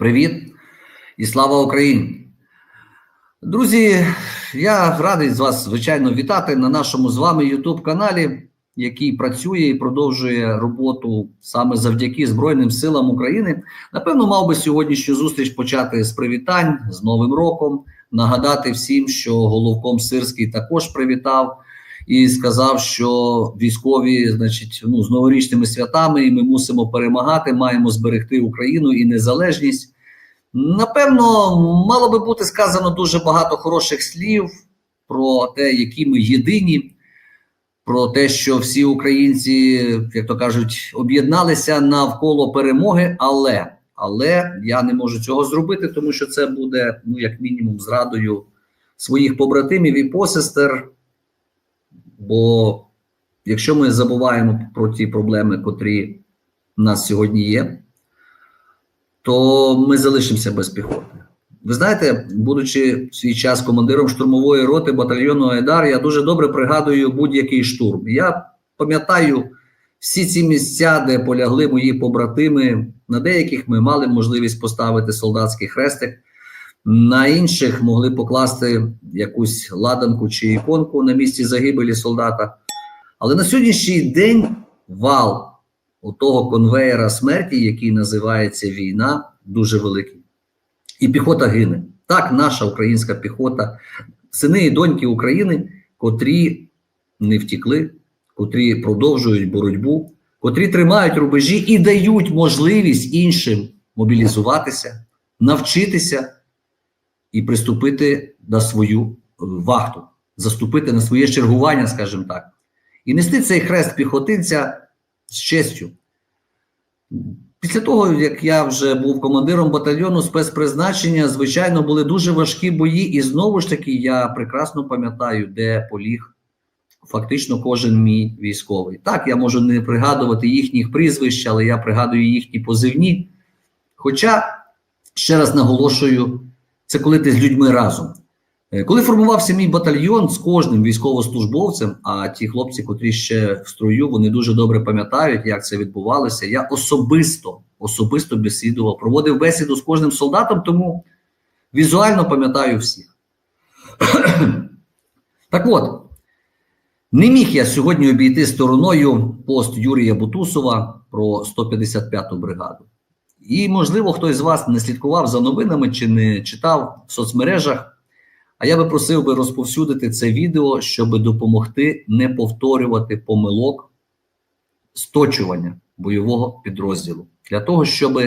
Привіт і слава Україні! Друзі, я радий з вас, звичайно, вітати на нашому з вами youtube каналі, який працює і продовжує роботу саме завдяки Збройним силам України. Напевно, мав би сьогоднішню зустріч почати з привітань з Новим роком. Нагадати всім, що головком Сирський також привітав і сказав, що військові, значить, ну з новорічними святами, і ми мусимо перемагати, маємо зберегти Україну і незалежність. Напевно, мало би бути сказано дуже багато хороших слів про те, які ми єдині, про те, що всі українці, як то кажуть, об'єдналися навколо перемоги, але але я не можу цього зробити, тому що це буде, ну, як мінімум, зрадою своїх побратимів і посестер. Бо якщо ми забуваємо про ті проблеми, котрі в нас сьогодні є, то ми залишимося без піхоти. Ви знаєте, будучи в свій час командиром штурмової роти батальйону Айдар, я дуже добре пригадую будь-який штурм. Я пам'ятаю всі ці місця, де полягли мої побратими. На деяких ми мали можливість поставити солдатський хрестик, на інших могли покласти якусь ладанку чи іконку на місці загибелі солдата. Але на сьогоднішній день вал у того конвеєра смерті, який називається війна, дуже великий. І піхота гине. Так, наша українська піхота, сини і доньки України, котрі не втікли, котрі продовжують боротьбу, котрі тримають рубежі і дають можливість іншим мобілізуватися, навчитися і приступити на свою вахту, заступити на своє чергування, скажімо так, і нести цей хрест піхотинця з честю. Після того, як я вже був командиром батальйону спецпризначення, звичайно, були дуже важкі бої, і знову ж таки, я прекрасно пам'ятаю, де поліг фактично кожен мій військовий. Так, я можу не пригадувати їхніх прізвищ, але я пригадую їхні позивні. Хоча, ще раз наголошую, це коли ти з людьми разом. Е, Коли формувався мій батальйон з кожним військовослужбовцем, а ті хлопці, котрі ще в строю, вони дуже добре пам'ятають, як це відбувалося. Я особисто особисто бесідував, проводив бесіду з кожним солдатом, тому візуально пам'ятаю всіх. так от, не міг я сьогодні обійти стороною пост Юрія Бутусова про 155-ту бригаду. І, можливо, хтось з вас не слідкував за новинами чи не читав в соцмережах. А я би просив би розповсюдити це відео, щоб допомогти не повторювати помилок сточування бойового підрозділу для того, щоб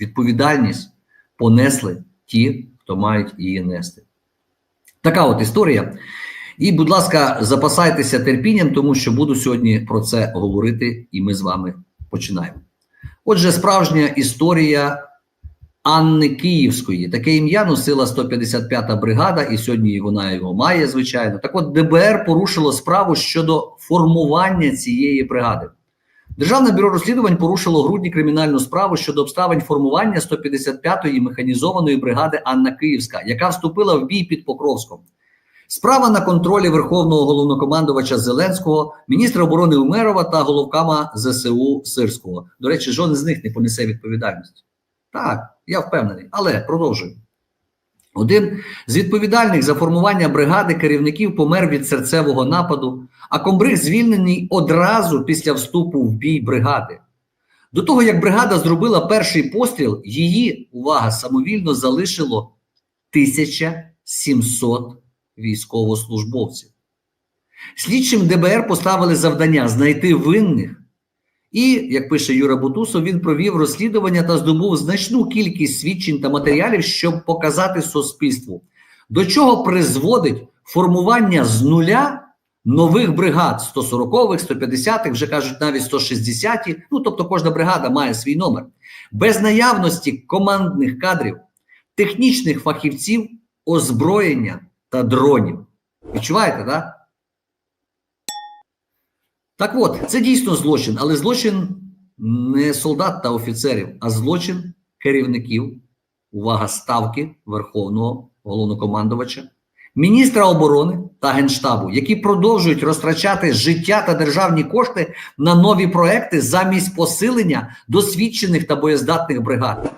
відповідальність понесли ті, хто мають її нести. Така от історія. І, будь ласка, запасайтеся терпінням, тому що буду сьогодні про це говорити, і ми з вами починаємо. Отже, справжня історія. Анни Київської. Таке ім'я носила 155-та бригада, і сьогодні вона його має, звичайно. Так от ДБР порушило справу щодо формування цієї бригади. Державне бюро розслідувань порушило грудні кримінальну справу щодо обставин формування 155-ї механізованої бригади Анна Київська, яка вступила в бій під Покровськом. Справа на контролі Верховного головнокомандувача Зеленського, міністра оборони Умерова та головкама ЗСУ Сирського. До речі, жоден з них не понесе відповідальності. Так, я впевнений, але продовжую. Один з відповідальних за формування бригади керівників помер від серцевого нападу, а комбриг звільнений одразу після вступу в бій бригади. До того, як бригада зробила перший постріл, її, увага, самовільно залишило 1700 військовослужбовців. Слідчим ДБР поставили завдання знайти винних. І, як пише Юра Бутусов, він провів розслідування та здобув значну кількість свідчень та матеріалів, щоб показати суспільству, до чого призводить формування з нуля нових бригад 140-х, 150-х, вже кажуть, навіть 160-ті. Ну тобто, кожна бригада має свій номер, без наявності командних кадрів, технічних фахівців, озброєння та дронів. Відчуваєте? Да? Так от, це дійсно злочин, але злочин не солдат та офіцерів, а злочин керівників, увага, ставки Верховного головнокомандувача, міністра оборони та генштабу, які продовжують розтрачати життя та державні кошти на нові проекти замість посилення досвідчених та боєздатних бригад.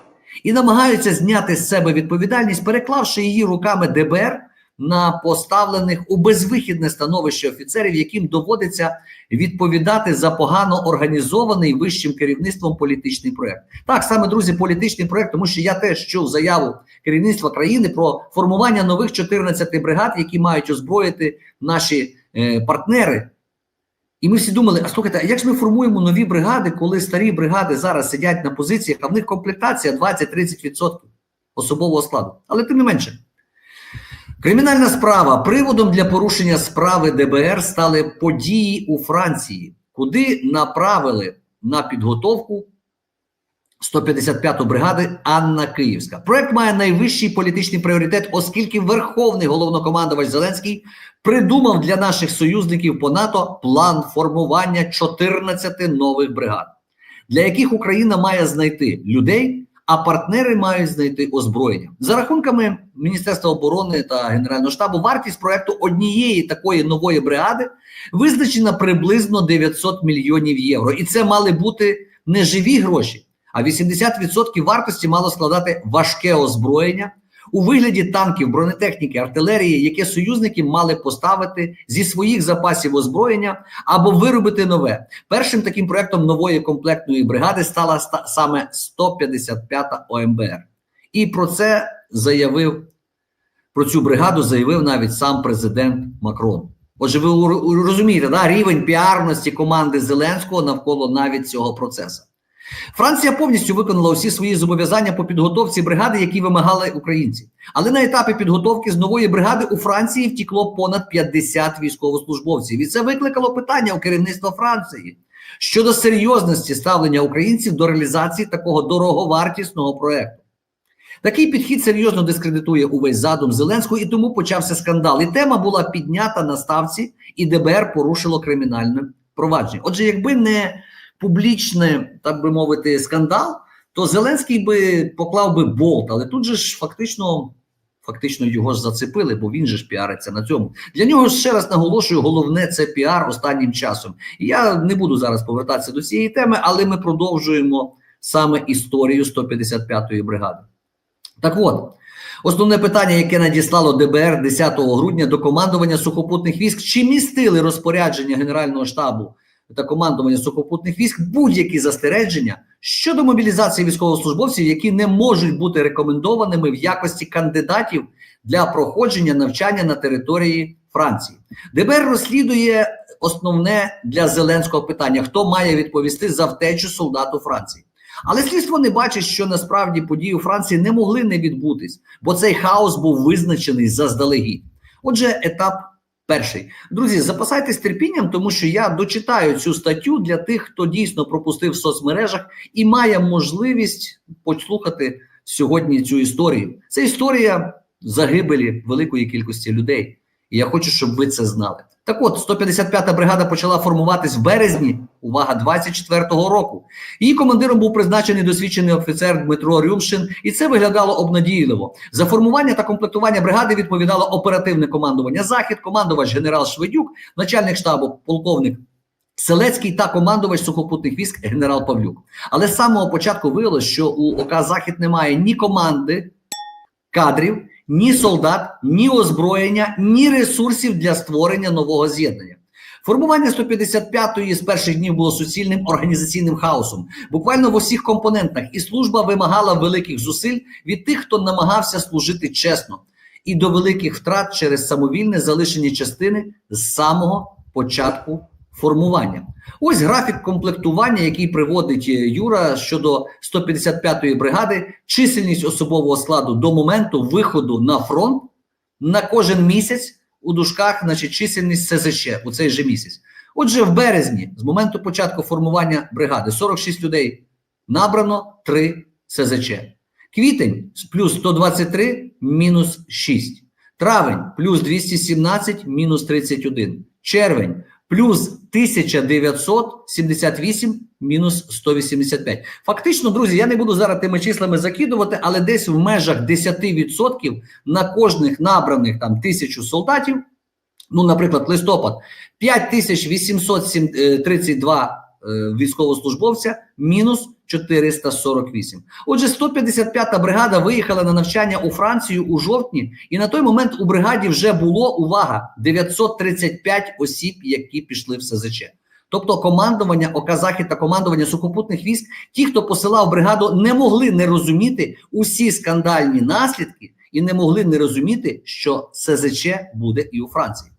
і намагаються зняти з себе відповідальність, переклавши її руками ДБР на поставлених у безвихідне становище офіцерів, яким доводиться відповідати за погано організований вищим керівництвом політичний проект. Так саме друзі, політичний проект, тому що я теж чув заяву керівництва країни про формування нових 14 бригад, які мають озброїти наші е, партнери. І ми всі думали: а слухайте, а як ж ми формуємо нові бригади, коли старі бригади зараз сидять на позиціях, а в них комплектація 20-30% особового складу. Але тим не менше. Кримінальна справа приводом для порушення справи ДБР стали події у Франції, куди направили на підготовку 155-ту бригади Анна Київська. Проект має найвищий політичний пріоритет, оскільки Верховний головнокомандувач Зеленський придумав для наших союзників по НАТО план формування 14 нових бригад, для яких Україна має знайти людей а партнери мають знайти озброєння за рахунками Міністерства оборони та Генерального штабу. Вартість проекту однієї такої нової бригади визначена приблизно 900 мільйонів євро, і це мали бути не живі гроші, а 80% вартості мало складати важке озброєння у вигляді танків, бронетехніки, артилерії, яке союзники мали поставити зі своїх запасів озброєння або виробити нове. Першим таким проектом нової комплектної бригади стала ста саме 155-та ОМБР. І про це заявив про цю бригаду заявив навіть сам президент Макрон. Отже, ви розумієте, да, рівень піарності команди Зеленського навколо навіть цього процесу. Франція повністю виконала усі свої зобов'язання по підготовці бригади, які вимагали українці. Але на етапі підготовки з нової бригади у Франції втікло понад 50 військовослужбовців, і це викликало питання у керівництва Франції щодо серйозності ставлення українців до реалізації такого дороговартісного проекту. Такий підхід серйозно дискредитує увесь задум Зеленського, і тому почався скандал. І тема була піднята на ставці, і ДБР порушило кримінальне провадження. Отже, якби не публічне, так би мовити, скандал, то Зеленський би поклав би болт, але тут же ж фактично. Фактично його ж зацепили, бо він же ж піариться на цьому. Для нього ще раз наголошую, головне це піар останнім часом. І я не буду зараз повертатися до цієї теми, але ми продовжуємо саме історію 155-ї бригади. Так от, основне питання, яке надіслало ДБР 10 грудня до командування сухопутних військ, чи містили розпорядження Генерального штабу та командування сухопутних військ будь-які застереження щодо мобілізації військовослужбовців, які не можуть бути рекомендованими в якості кандидатів для проходження навчання на території Франції. ДБР розслідує основне для Зеленського питання: хто має відповісти за втечу солдату Франції. Але слідство не бачить, що насправді події у Франції не могли не відбутись, бо цей хаос був визначений заздалегідь. Отже, етап Перший друзі, запасайтесь терпінням, тому що я дочитаю цю статтю для тих, хто дійсно пропустив в соцмережах і має можливість послухати сьогодні цю історію. Це історія загибелі великої кількості людей. І я хочу, щоб ви це знали. Так от, 155-та бригада почала формуватись в березні, увага, 24-го року. Її командиром був призначений досвідчений офіцер Дмитро Рюмшин, і це виглядало обнадійливо. За формування та комплектування бригади відповідало оперативне командування Захід, командувач генерал Шведюк, начальник штабу, полковник Селецький та командувач сухопутних військ генерал Павлюк. Але з самого початку виявилось, що у ОК Захід немає ні команди кадрів ні солдат, ні озброєння, ні ресурсів для створення нового з'єднання. Формування 155-ї з перших днів було суцільним організаційним хаосом, буквально в усіх компонентах, і служба вимагала великих зусиль від тих, хто намагався служити чесно, і до великих втрат через самовільне залишення частини з самого початку формування. Ось графік комплектування, який приводить е, Юра щодо 155-ї бригади, чисельність особового складу до моменту виходу на фронт на кожен місяць у дужках, значить, чисельність СЗЧ у цей же місяць. Отже, в березні, з моменту початку формування бригади, 46 людей набрано 3 СЗЧ. Квітень плюс 123 мінус 6. Травень плюс 217 мінус 31. Червень плюс 1978 мінус 185. Фактично, друзі, я не буду зараз тими числами закидувати, але десь в межах 10% на кожних набраних там тисячу солдатів. Ну, наприклад, листопад 5832 е, військовослужбовця мінус 448. Отже, 155-та бригада виїхала на навчання у Францію у жовтні, і на той момент у бригаді вже було увага 935 осіб, які пішли в СЗЧ. Тобто командування Оказахи та командування сухопутних військ, ті, хто посилав бригаду, не могли не розуміти усі скандальні наслідки і не могли не розуміти, що СЗЧ буде і у Франції.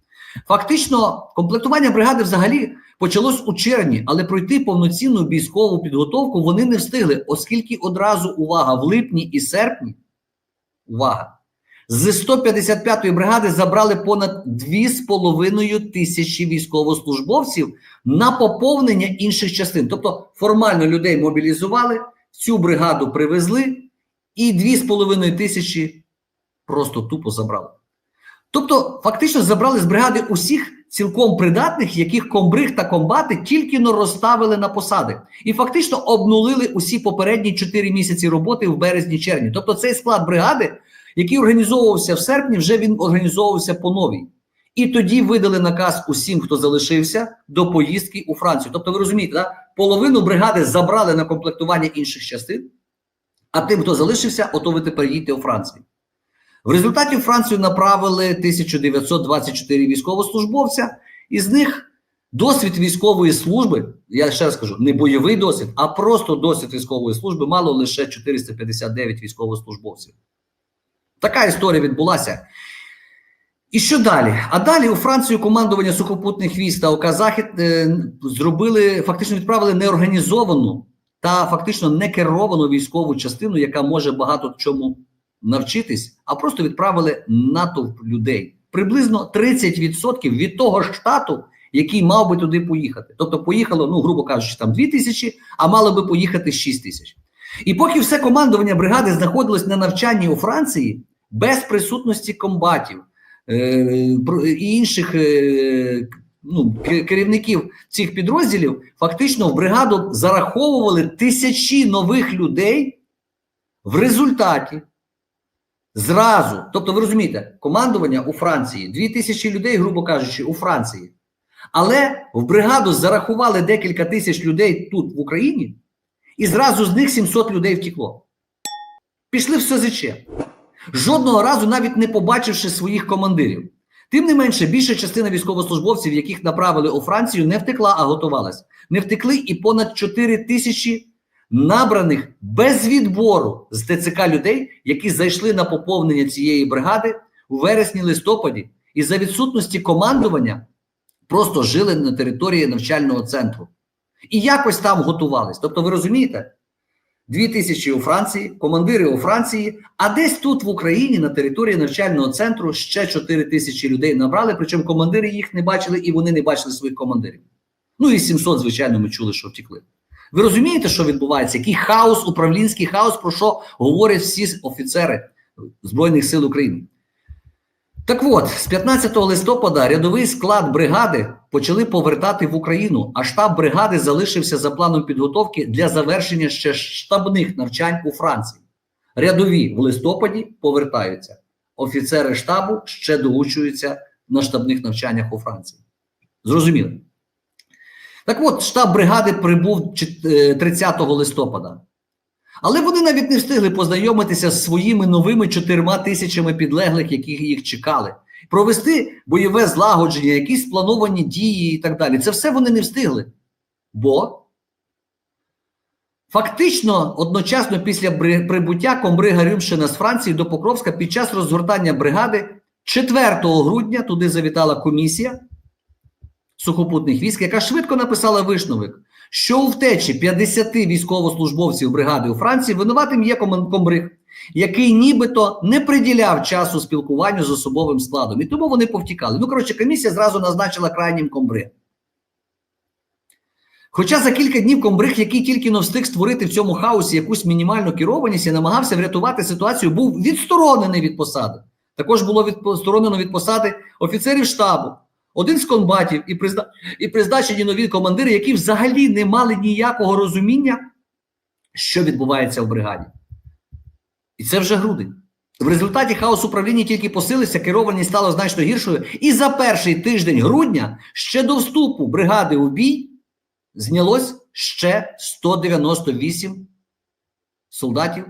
Фактично, комплектування бригади взагалі почалось у червні, але пройти повноцінну військову підготовку вони не встигли, оскільки одразу увага в липні і серпні. Увага! З 155-ї бригади забрали понад 2,5 тисячі військовослужбовців на поповнення інших частин. Тобто формально людей мобілізували, цю бригаду привезли, і 2,5 тисячі просто тупо забрали. Тобто, фактично забрали з бригади усіх цілком придатних, яких комбриг та комбати тільки но розставили на посади, і фактично обнулили усі попередні 4 місяці роботи в березні-червні. Тобто, цей склад бригади, який організовувався в серпні, вже він організовувався по новій. І тоді видали наказ усім, хто залишився, до поїздки у Францію. Тобто, ви розумієте, да? половину бригади забрали на комплектування інших частин, а тим, хто залишився, ото ви тепер їдьте у Францію. В результаті Францію направили 1924 військовослужбовця, із них досвід військової служби, я ще раз кажу, не бойовий досвід, а просто досвід військової служби мало лише 459 військовослужбовців. Така історія відбулася. І що далі? А далі у Францію командування сухопутних військ та ОК Захід е, зробили, фактично відправили неорганізовану та фактично некеровану військову частину, яка може багато чому навчитись, а просто відправили натовп людей. Приблизно 30% від того штату, який мав би туди поїхати. Тобто поїхало, ну, грубо кажучи, там 2 тисячі, а мало би поїхати 6 тисяч. І поки все командування бригади знаходилось на навчанні у Франції, без присутності комбатів е, і інших е, ну, керівників цих підрозділів, фактично в бригаду зараховували тисячі нових людей в результаті. Зразу, тобто, ви розумієте, командування у Франції, 2000 людей, грубо кажучи, у Франції. Але в бригаду зарахували декілька тисяч людей тут в Україні, і зразу з них 700 людей втекло. Пішли в СЗЧ. Жодного разу навіть не побачивши своїх командирів. Тим не менше, більша частина військовослужбовців, яких направили у Францію, не втекла, а готувалась. Не втекли і понад 4 тисячі набраних без відбору з ТЦК людей, які зайшли на поповнення цієї бригади у вересні-листопаді, і за відсутності командування просто жили на території навчального центру. І якось там готувались. Тобто, ви розумієте? Дві тисячі у Франції, командири у Франції, а десь тут в Україні на території навчального центру ще 4 тисячі людей набрали, причому командири їх не бачили і вони не бачили своїх командирів. Ну і 700, звичайно, ми чули, що втекли. Ви розумієте, що відбувається? Який хаос, управлінський хаос, про що говорять всі офіцери Збройних сил України? Так от, з 15 листопада рядовий склад бригади почали повертати в Україну, а штаб бригади залишився за планом підготовки для завершення ще штабних навчань у Франції. Рядові в листопаді повертаються. Офіцери штабу ще долучуються на штабних навчаннях у Франції. Зрозуміло? Так от, штаб бригади прибув 30 листопада. Але вони навіть не встигли познайомитися з своїми новими чотирма тисячами підлеглих, які їх чекали, провести бойове злагодження, якісь сплановані дії і так далі. Це все вони не встигли. Бо фактично одночасно після прибуття комбрига Рюмшина з Франції до Покровська під час розгортання бригади 4 грудня туди завітала комісія сухопутних військ, яка швидко написала висновок, що у втечі 50 військовослужбовців бригади у Франції винуватим є комбриг, який нібито не приділяв часу спілкуванню з особовим складом. І тому вони повтікали. Ну, коротше, комісія зразу назначила крайнім комбриг. Хоча за кілька днів комбриг, який тільки но встиг створити в цьому хаосі якусь мінімальну керованість і намагався врятувати ситуацію, був відсторонений від посади. Також було відсторонено від посади офіцерів штабу, один з комбатів і призна... і призначені нові командири, які взагалі не мали ніякого розуміння, що відбувається в бригаді. І це вже грудень. В результаті хаос управління тільки посилився, керованість стало значно гіршою. І за перший тиждень грудня, ще до вступу бригади у бій, знялось ще 198 солдатів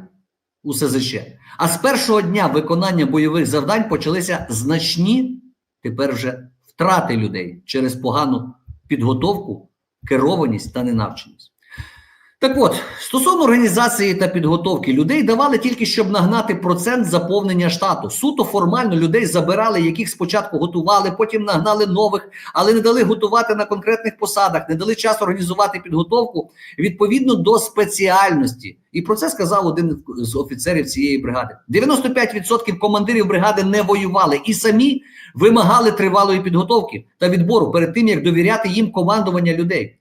у СЗЧ. А з першого дня виконання бойових завдань почалися значні тепер вже втрати людей через погану підготовку, керованість та ненавченість. Так от, стосовно організації та підготовки людей давали тільки щоб нагнати процент заповнення штату. Суто формально людей забирали, яких спочатку готували, потім нагнали нових, але не дали готувати на конкретних посадах, не дали час організувати підготовку відповідно до спеціальності. І про це сказав один з офіцерів цієї бригади. 95% командирів бригади не воювали і самі вимагали тривалої підготовки та відбору перед тим, як довіряти їм командування людей.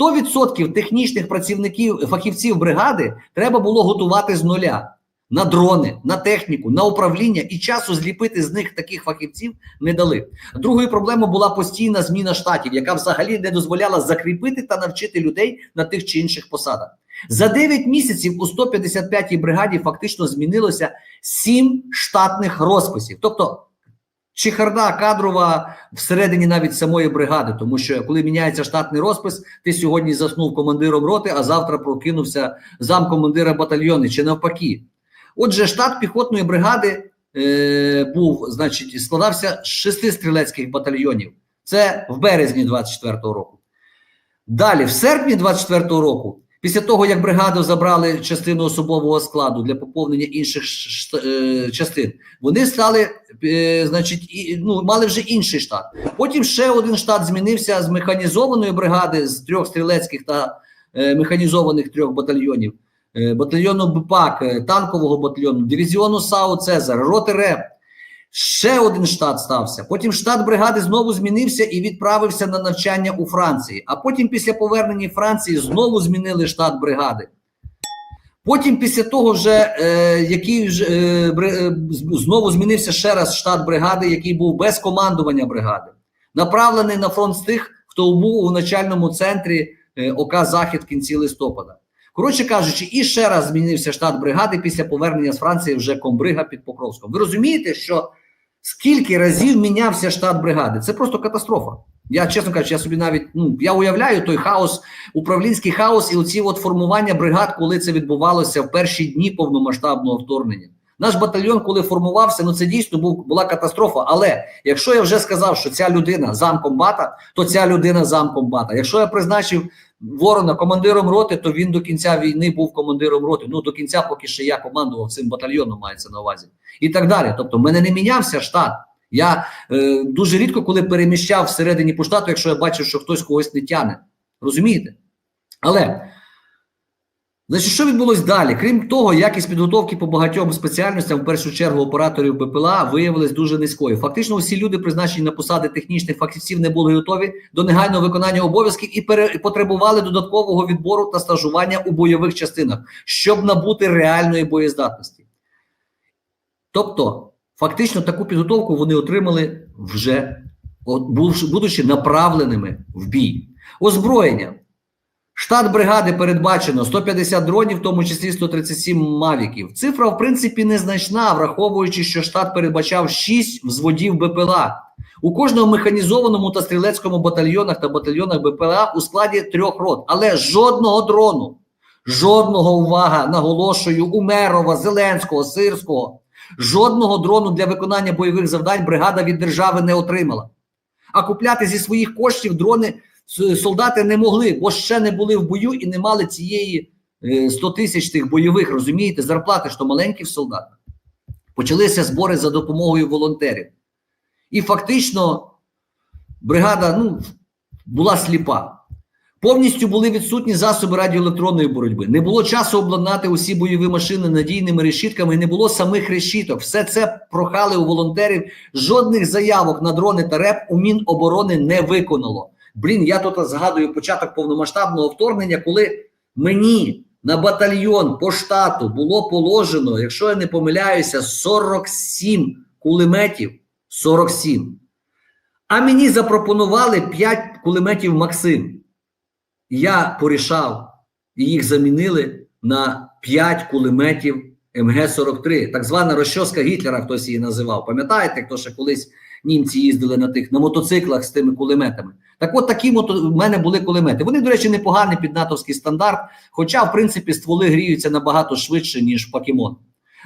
100% технічних працівників, фахівців бригади треба було готувати з нуля на дрони, на техніку, на управління і часу зліпити з них таких фахівців не дали. Другою проблемою була постійна зміна штатів, яка взагалі не дозволяла закріпити та навчити людей на тих чи інших посадах. За 9 місяців у 155-й бригаді фактично змінилося 7 штатних розписів. Тобто чехарда кадрова всередині навіть самої бригади, тому що коли міняється штатний розпис, ти сьогодні заснув командиром роти, а завтра прокинувся замкомандира батальйону чи навпаки. Отже, штат піхотної бригади е, був, значить, складався з шести стрілецьких батальйонів. Це в березні 24-го року. Далі, в серпні 24-го року, після того як бригаду забрали частину особового складу для поповнення інших е, частин, вони стали, е, значить, і, ну, мали вже інший штат. Потім ще один штат змінився з механізованої бригади з трьох стрілецьких та е, механізованих трьох батальйонів. Батальйону БПАК, танкового батальйону, дивізіону САУ Цезар, роти РЕП. Ще один штат стався. Потім штат бригади знову змінився і відправився на навчання у Франції. А потім, після повернення Франції, знову змінили штат бригади. Потім, після того, вже е, який вже е, е, знову змінився ще раз штат бригади, який був без командування бригади, направлений на фронт з тих, хто був у начальному центрі е, ОК Захід в кінці листопада. Коротше кажучи, і ще раз змінився штат бригади після повернення з Франції вже комбрига під Покровськом. Ви розумієте, що скільки разів мінявся штат бригади? Це просто катастрофа. Я чесно кажучи, я собі навіть ну я уявляю той хаос, управлінський хаос і оці от формування бригад, коли це відбувалося в перші дні повномасштабного вторгнення. Наш батальйон, коли формувався, ну це дійсно був була катастрофа. Але якщо я вже сказав, що ця людина замкомбата, то ця людина замкомбата. Якщо я призначив ворона командиром роти, то він до кінця війни був командиром роти. Ну до кінця, поки ще я командував цим батальйоном, мається на увазі, і так далі. Тобто, в мене не мінявся штат. Я е, дуже рідко коли переміщав всередині по штату, якщо я бачив, що хтось когось не тяне. Розумієте? Але значить, що відбулось далі? Крім того, якість підготовки по багатьом спеціальностям, в першу чергу операторів БПЛА, виявилась дуже низькою. Фактично, усі люди, призначені на посади технічних фахівців, не були готові до негайного виконання обов'язків і потребували додаткового відбору та стажування у бойових частинах, щоб набути реальної боєздатності. Тобто, фактично, таку підготовку вони отримали вже будучи направленими в бій. Озброєння. Штат бригади передбачено 150 дронів, в тому числі 137 мавіків. Цифра, в принципі, незначна, враховуючи, що штат передбачав 6 взводів БПЛА. У кожному механізованому та стрілецькому батальйонах та батальйонах БПЛА у складі трьох рот, але жодного дрону, жодного увага, наголошую, Умерова, Зеленського, Сирського, жодного дрону для виконання бойових завдань бригада від держави не отримала. А купляти зі своїх коштів дрони солдати не могли, бо ще не були в бою і не мали цієї е, 100 тисяч тих бойових, розумієте, зарплати то маленькі в солдата. Почалися збори за допомогою волонтерів. І фактично бригада ну, була сліпа. Повністю були відсутні засоби радіоелектронної боротьби. Не було часу обладнати усі бойові машини надійними решітками, не було самих решіток. Все це прохали у волонтерів. Жодних заявок на дрони та реп у Міноборони не виконало. Блін, я тут згадую початок повномасштабного вторгнення, коли мені на батальйон по штату було положено, якщо я не помиляюся, 47 кулеметів. 47. А мені запропонували 5 кулеметів Максим. Я порішав, і їх замінили на 5 кулеметів МГ-43, так звана розчоска Гітлера, хтось її називав. Пам'ятаєте, хто ще колись німці їздили на тих на мотоциклах з тими кулеметами? Так от такі в мене були кулемети. Вони, до речі, непогані під натовський стандарт, хоча, в принципі, стволи гріються набагато швидше, ніж покемон.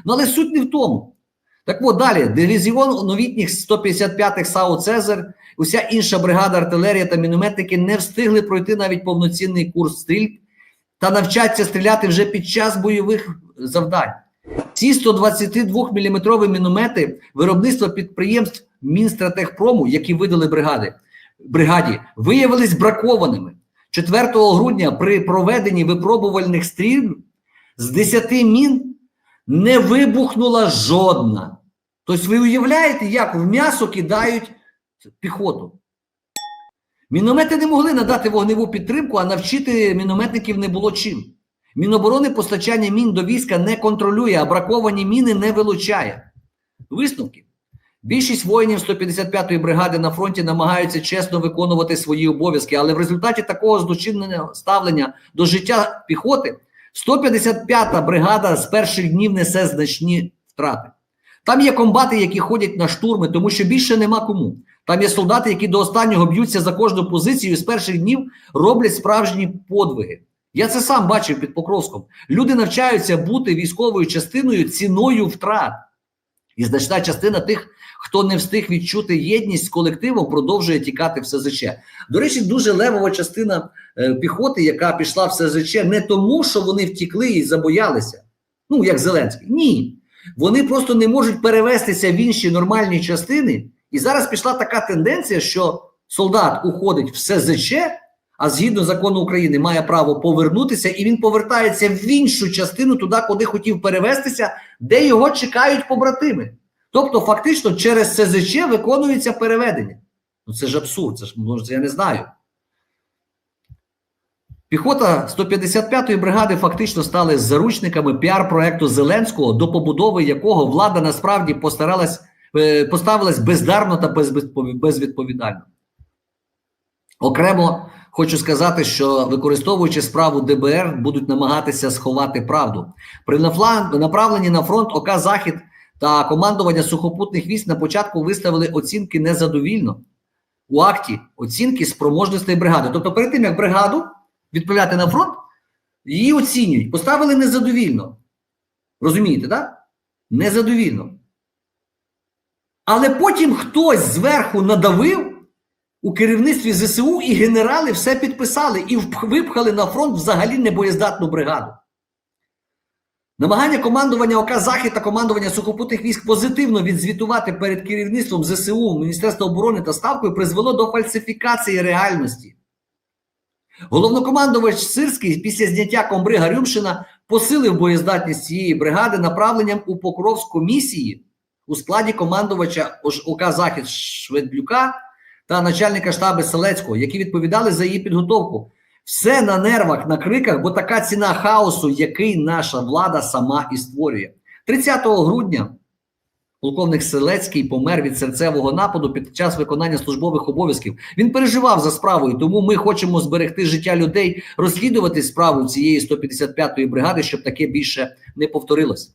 Ну, але суть не в тому. Так от далі, дивізіон новітніх 155-х САУ Цезар, уся інша бригада артилерія та мінометники не встигли пройти навіть повноцінний курс стрільб та навчаться стріляти вже під час бойових завдань. Ці 122 мм міномети виробництва підприємств Мінстратегпрому, які видали бригади, бригаді, виявились бракованими. 4 грудня при проведенні випробувальних стрільб з 10 мін не вибухнула жодна. Тобто, ви уявляєте, як в м'ясо кидають піхоту. Міномети не могли надати вогневу підтримку, а навчити мінометників не було чим. Міноборони постачання мін до війська не контролює, а браковані міни не вилучає. Висновки. Більшість воїнів 155-ї бригади на фронті намагаються чесно виконувати свої обов'язки, але в результаті такого злочинного ставлення до життя піхоти 155-та бригада з перших днів несе значні втрати. Там є комбати, які ходять на штурми, тому що більше нема кому. Там є солдати, які до останнього б'ються за кожну позицію і з перших днів роблять справжні подвиги. Я це сам бачив під Покровськом. Люди навчаються бути військовою частиною ціною втрат. І значна частина тих, хто не встиг відчути єдність з колективом, продовжує тікати в СЗЧ. До речі, дуже левова частина е, піхоти, яка пішла в СЗЧ, не тому, що вони втікли і забоялися. Ну, як Зеленський. Ні. Вони просто не можуть перевестися в інші нормальні частини. І зараз пішла така тенденція, що солдат уходить в СЗЧ, а згідно закону України має право повернутися, і він повертається в іншу частину, туди, куди хотів перевестися, де його чекають побратими. Тобто, фактично, через СЗЧ виконується переведення. Ну це ж абсурд, це ж може, я не знаю. Піхота 155-ї бригади фактично стали заручниками піар-проекту Зеленського, до побудови якого влада насправді постаралась е, поставилась бездарно та безвідповідально. Окремо хочу сказати, що використовуючи справу ДБР, будуть намагатися сховати правду. При направленні на фронт ОК Захід та командування сухопутних військ на початку виставили оцінки незадовільно у акті оцінки спроможностей бригади. Тобто, перед тим як бригаду відправляти на фронт, її оцінюють. Поставили незадовільно. Розумієте, так? Незадовільно. Але потім хтось зверху надавив у керівництві ЗСУ і генерали все підписали і випхали на фронт взагалі небоєздатну бригаду. Намагання командування ОК Захід та командування сухопутних військ позитивно відзвітувати перед керівництвом ЗСУ, Міністерства оборони та Ставкою призвело до фальсифікації реальності. Головнокомандувач Сирський після зняття комбрига Рюмшина посилив боєздатність цієї бригади направленням у Покровську місії у складі командувача ОК Захід Шведлюка та начальника штабу Селецького, які відповідали за її підготовку. Все на нервах, на криках, бо така ціна хаосу, який наша влада сама і створює. 30 грудня полковник Селецький помер від серцевого нападу під час виконання службових обов'язків. Він переживав за справою, тому ми хочемо зберегти життя людей, розслідувати справу цієї 155-ї бригади, щоб таке більше не повторилось.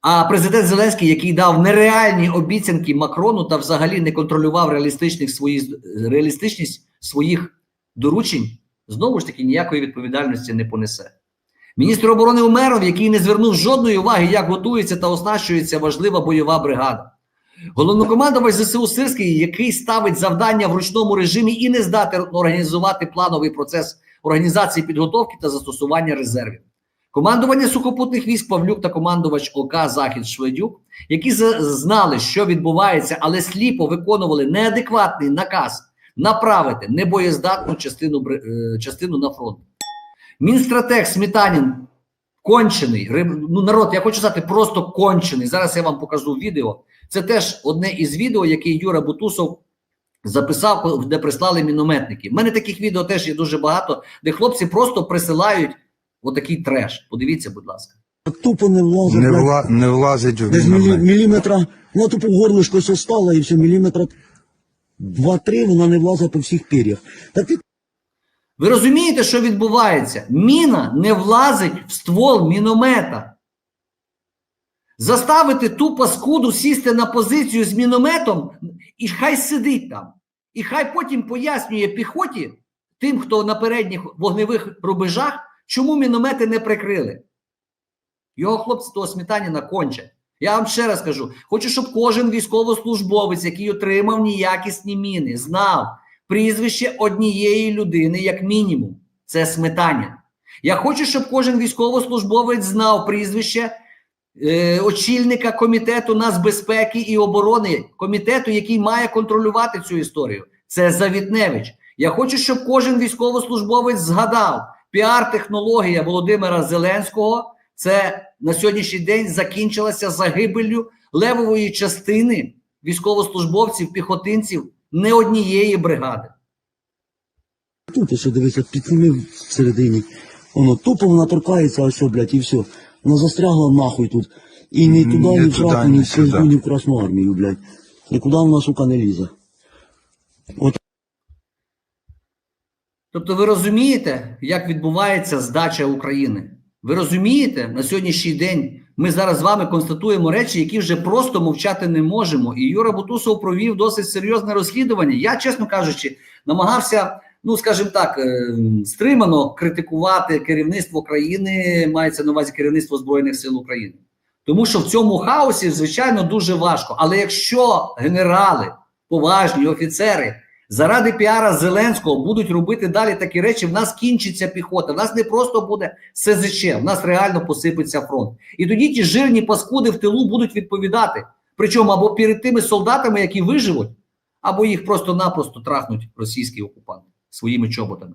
А президент Зеленський, який дав нереальні обіцянки Макрону та взагалі не контролював реалістичних свої, реалістичність своїх доручень, знову ж таки ніякої відповідальності не понесе. Міністр оборони Умеров, який не звернув жодної уваги, як готується та оснащується важлива бойова бригада. Головнокомандувач ЗСУ Сирський, який ставить завдання в ручному режимі і не здатен організувати плановий процес організації підготовки та застосування резервів. Командування сухопутних військ Павлюк та командувач ОК Захід Шведюк, які знали, що відбувається, але сліпо виконували неадекватний наказ направити небоєздатну частину, е, частину на фронт. Мінстратег Сметанін кончений. Ну, народ, я хочу сказати, просто кончений. Зараз я вам покажу відео. Це теж одне із відео, яке Юра Бутусов записав, де прислали мінометники. У мене таких відео теж є дуже багато, де хлопці просто присилають отакий треш. Подивіться, будь ласка. Тупо не влазить. Не, вла... не влазить в мілі... міліметра, вона тупо горлишко все стала і все, міліметра два-три, вона не влазить по всіх пір'ях. Так ти Ви розумієте, що відбувається? Міна не влазить в ствол міномета. Заставити ту паскуду сісти на позицію з мінометом і хай сидить там. І хай потім пояснює піхоті, тим, хто на передніх вогневих рубежах, чому міномети не прикрили. Його хлопці того Сметаніна кончать. Я вам ще раз кажу: хочу, щоб кожен військовослужбовець, який отримав неякісні міни, знав прізвище однієї людини, як мінімум. Це Сметанін. Я хочу, щоб кожен військовослужбовець знав прізвище е, очільника комітету нацбезпеки і оборони, комітету, який має контролювати цю історію. Це Завітневич. Я хочу, щоб кожен військовослужбовець згадав піар-технологія Володимира Зеленського. Це на сьогоднішній день закінчилася загибеллю левової частини військовослужбовців, піхотинців не однієї бригади. Тут що дивися, піднімив всередині. Воно тупо вона торкається, а що, блядь, і все. Вона застрягла нахуй тут. І ні туди, Ні ні в ні в сюди. Ні в Красну армію, блядь. Нікуди вона, сука, не лізе. От Тобто, ви розумієте, як відбувається здача України? Ви розумієте, на сьогоднішній день ми зараз з вами констатуємо речі, які вже просто мовчати не можемо. І Юра Бутусов провів досить серйозне розслідування. Я, чесно кажучи, намагався, ну скажімо так, е, стримано критикувати керівництво країни, мається на увазі керівництво Збройних сил України. Тому що в цьому хаосі, звичайно, дуже важко. Але якщо генерали, поважні офіцери заради піара Зеленського будуть робити далі такі речі, в нас кінчиться піхота. В нас не просто буде СЗЧ, в нас реально посипеться фронт. І тоді ті жирні паскуди в тилу будуть відповідати. Причому або перед тими солдатами, які виживуть, або їх просто-напросто трахнуть російські окупанти своїми чоботами.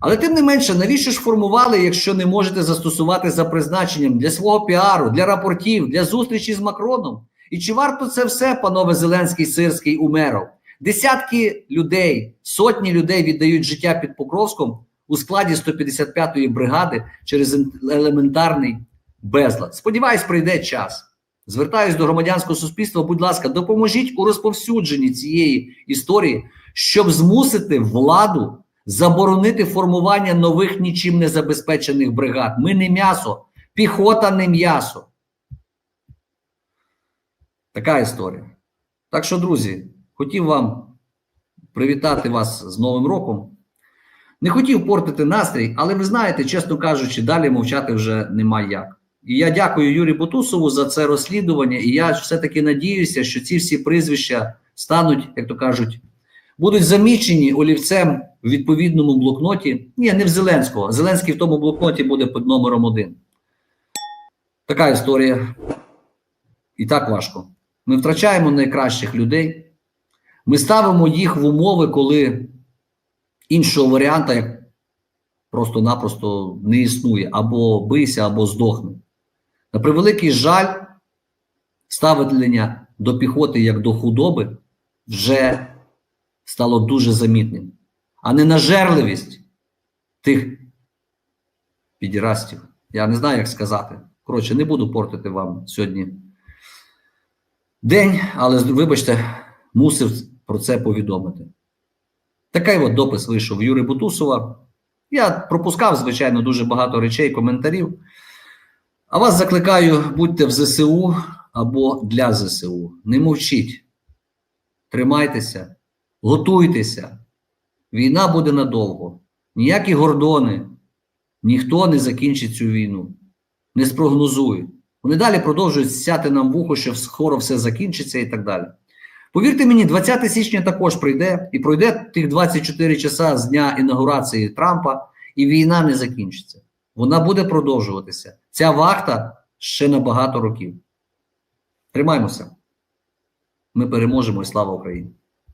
Але тим не менше, навіщо ж формували, якщо не можете застосувати за призначенням для свого піару, для рапортів, для зустрічі з Макроном? І чи варто це все, панове Зеленський, Сирський, Умеров? Десятки людей, сотні людей віддають життя під Покровськом у складі 155-ї бригади через елементарний безлад. Сподіваюсь, прийде час. Звертаюсь до громадянського суспільства. Будь ласка, допоможіть у розповсюдженні цієї історії, щоб змусити владу заборонити формування нових нічим не забезпечених бригад. Ми не м'ясо, піхота не м'ясо. Така історія. Так що, друзі, хотів вам привітати вас з Новим роком. Не хотів портити настрій, але ви знаєте, чесно кажучи, далі мовчати вже нема як. І я дякую Юрію Бутусову за це розслідування. І я все-таки надіюся, що ці всі прізвища стануть, як то кажуть, будуть замічені олівцем в відповідному блокноті. Ні, не в Зеленського. Зеленський в тому блокноті буде під номером один. Така історія. І так важко. Ми втрачаємо найкращих людей. Ми ставимо їх в умови, коли іншого варіанта просто-напросто не існує. Або бийся, або здохни. На превеликий жаль, ставлення до піхоти як до худоби вже стало дуже замітним. А не нажерливість тих підірастів. Я не знаю, як сказати. Коротше, не буду портити вам сьогодні день, але вибачте, мусив про це повідомити. Такий от допис вийшов Юри Бутусова. Я пропускав, звичайно, дуже багато речей, коментарів. А вас закликаю, будьте в ЗСУ або для ЗСУ. Не мовчіть. Тримайтеся, готуйтеся. Війна буде надовго. Ніякі гордони, ніхто не закінчить цю війну. Не спрогнозують. Вони далі продовжують сяти нам в ухо, що скоро все закінчиться і так далі. Повірте мені, 20 січня також прийде, і пройде тих 24 часа з дня інаугурації Трампа, і війна не закінчиться. Вона буде продовжуватися. Ця вахта ще на багато років. Тримаймося. Ми переможемо і слава Україні!